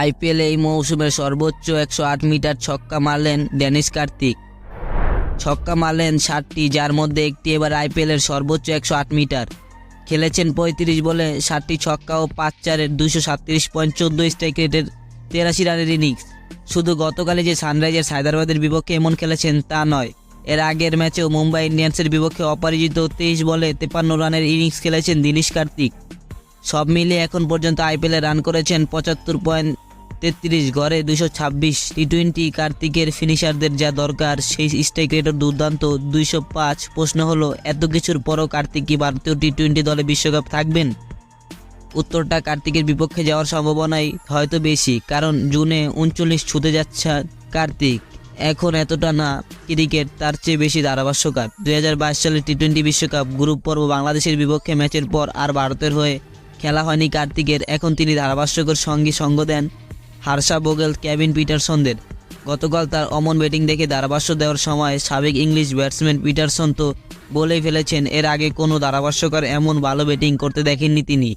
IPL এই মৌসুমের সর্বোচ্চ একশো আট মিটার ছক্কা মারলেন ডেনিস কার্তিক। ছক্কা মারলেন ষাটটি, যার মধ্যে একটি এবার আইপিএলের সর্বোচ্চ একশো আট মিটার। খেলেছেন পঁয়ত্রিশ বলে ষাটটি ছক্কা ও পাঁচ চারের দুশো সাতত্রিশ পয়েন্ট চোদ্দ স্ট্রাইক রেটের তেরাশি রানের ইনিংস। শুধু গতকালে যে সানরাইজার্স হায়দ্রাবাদের বিপক্ষে এমন খেলেছেন তা নয়, এর আগের ম্যাচেও মুম্বাই ইন্ডিয়ান্সের বিপক্ষে অপরাজিত তেইশ বলে তেপান্ন রানের ইনিংস খেলেছেন দিনেশ কার্তিক। সব মিলিয়ে এখন পর্যন্ত আইপিএলে রান করেছেন পঁচাত্তর পয়েন্ট তেত্রিশ গড়ে দুশো ছাব্বিশ। টি টোয়েন্টি কার্তিকের ফিনিশারদের যা দরকার, সেই স্ট্রাইক রেটের দুর্দান্ত। দুইশো পাঁচ। প্রশ্ন হলো, এত কিছুর পরও কার্তিক কি ভারতীয় টি টোয়েন্টি দলে বিশ্বকাপ থাকবেন? উত্তরটা কার্তিকের বিপক্ষে যাওয়ার সম্ভাবনাই হয়তো বেশি, কারণ জুনে উনচল্লিশ ছুতে যাচ্ছে কার্তিক। এখন এতটা না, ক্রিকেট তার চেয়ে বেশি ধারাভাষ্যকার। দুই হাজার বাইশ সালের টি টোয়েন্টি বিশ্বকাপ, গ্রুপ পর্ব বাংলাদেশের বিপক্ষে ম্যাচের পর আর ভারতের হয়ে খেলা হয়নি কার্তিকের। এখন তিনি ধারাভাষ্যকর সঙ্গে সঙ্গ দেন হার্ষা বোগেল, কেভিন পিটারসনদের। গতকাল তার অমন ব্যাটিং দেখে ধারাভাষ্য দেওয়ার সময় সাবেক ইংলিশ ব্যাটসম্যান পিটারসন তো বলেই ফেলেছেন, এর আগে কোনো ধারাভাষ্যকার এমন ভালো ব্যাটিং করতে দেখেননি তিনি।